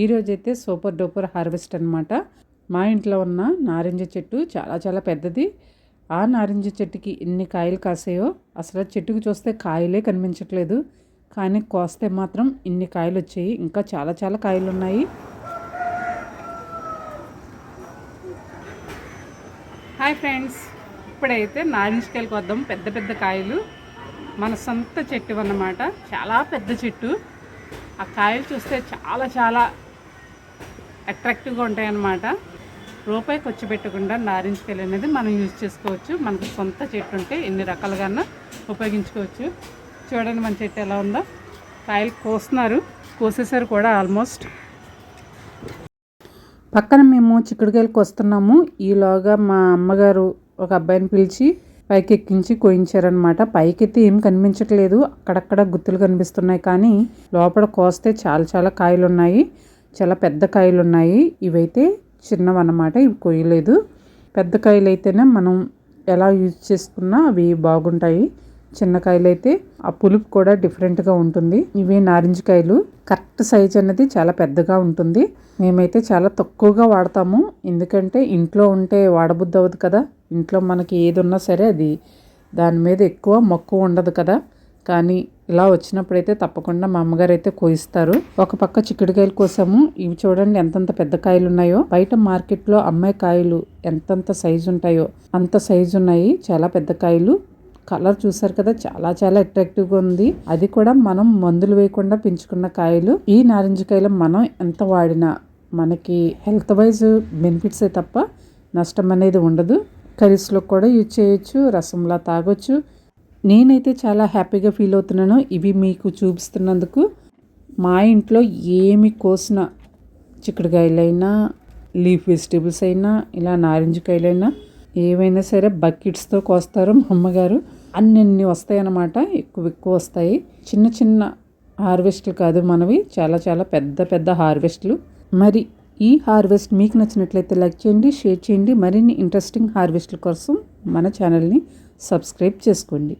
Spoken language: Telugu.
ఈరోజైతే సూపర్ డూపర్ హార్వెస్ట్ అనమాట మా ఇంట్లో ఉన్న నారింజ చెట్టు చాలా చాలా పెద్దది. ఆ నారింజ చెట్టుకి ఎన్ని కాయలు కాసాయో అసలు చెట్టుకు చూస్తే కాయలే కనిపించట్లేదు. కానీ కోస్తే మాత్రం ఇన్ని కాయలు వచ్చాయి ఇంకా చాలా చాలా కాయలు ఉన్నాయి హాయ్ ఫ్రెండ్స్. ఇప్పుడైతే నారింజకాయలకు కొద్దాం పెద్ద పెద్ద కాయలు. మన సొంత చెట్టు అన్నమాట. చాలా పెద్ద చెట్టు. ఆ కాయలు చూస్తే చాలా చాలా అట్రాక్టివ్గా ఉంటాయన్నమాట. రూపాయి ఖర్చు పెట్టకుండా నారింజకాయలు అనేది మనం యూజ్ చేసుకోవచ్చు. మనకు సొంత చెట్టు ఉంటే ఎన్ని రకాలుగా ఉపయోగించుకోవచ్చు. చూడండి మన చెట్టు ఎలా ఉందో. కాయలు కోస్తున్నారు. కోసేసారు కూడా ఆల్మోస్ట్. పక్కన మేము చిక్కుడుకాయలు కోస్తున్నాము. ఈలోగా మా అమ్మగారు ఒక అబ్బాయిని పిలిచి పైకి ఎక్కించి కోయించారనమాట పైకెత్తి ఏం కనిపించట్లేదు. అక్కడక్కడ గుత్తులు కనిపిస్తున్నాయి కానీ లోపల కోస్తే చాలా చాలా కాయలు ఉన్నాయి చాలా పెద్ద కాయలు ఉన్నాయి ఇవైతే చిన్నవన్నమాట ఇవి కొయ్యలేదు. పెద్ద కాయలు అయితేనే మనం ఎలా యూజ్ చేసుకున్నా అవి బాగుంటాయి. చిన్న కాయలు అయితే ఆ పులుపు కూడా డిఫరెంట్గా ఉంటుంది. ఇవి నారింజ కాయలు. కరెక్ట్ సైజ్ అనేది చాలా పెద్దగా ఉంటుంది. మేమైతే చాలా తక్కువగా వాడతాము. ఎందుకంటే ఇంట్లో ఉంటే వాడబుద్ధి అవ్వదు కదా. ఇంట్లో మనకి ఏది ఉన్నా సరే అది దాని మీద ఎక్కువ మక్కువ ఉండదు కదా. కానీ ఇలా వచ్చినప్పుడైతే తప్పకుండా మా అమ్మగారు అయితే కోయిస్తారు. ఒక పక్క చిక్కుడుకాయలు కోసాము. ఇవి చూడండి ఎంతంత పెద్ద కాయలు ఉన్నాయో బయట మార్కెట్లో అమ్మాయి కాయలు ఎంతంత సైజు ఉంటాయో అంత సైజు ఉన్నాయి. చాలా పెద్ద కాయలు. కలర్ చూసారు కదా చాలా చాలా అట్రాక్టివ్గా ఉంది. అది కూడా మనం మందులు వేయకుండా పెంచుకున్న కాయలు. ఈ నారింజ కాయలు మనం ఎంత వాడినా మనకి హెల్త్ వైజ్ బెనిఫిట్సే తప్ప నష్టం అనేది ఉండదు. కర్రీస్లో కూడా యూజ్ చేయొచ్చు రసంలా తాగొచ్చు. నేనైతే చాలా హ్యాపీగా ఫీల్ అవుతున్నాను. ఇవి మీకు చూపిస్తున్నందుకు. మా ఇంట్లో ఏమి కోసిన చిక్కుడుకాయలైనా లీఫ్ వెజిటేబుల్స్ అయినా ఇలా నారింజ కాయలైనా ఏవైనా సరే బకెట్స్తో కోస్తారు మా అమ్మగారు. అన్నన్ని వస్తాయి అన్నమాట ఎక్కువ ఎక్కువ వస్తాయి. చిన్న చిన్న హార్వెస్ట్లు కాదు మనవి చాలా చాలా పెద్ద పెద్ద హార్వెస్ట్లు. మరి ఈ హార్వెస్ట్ మీకు నచ్చినట్లయితే లైక్ చేయండి షేర్ చేయండి. మరిన్ని ఇంట్రెస్టింగ్ హార్వెస్ట్ల కోసం మన ఛానల్ని సబ్స్క్రైబ్ చేసుకోండి.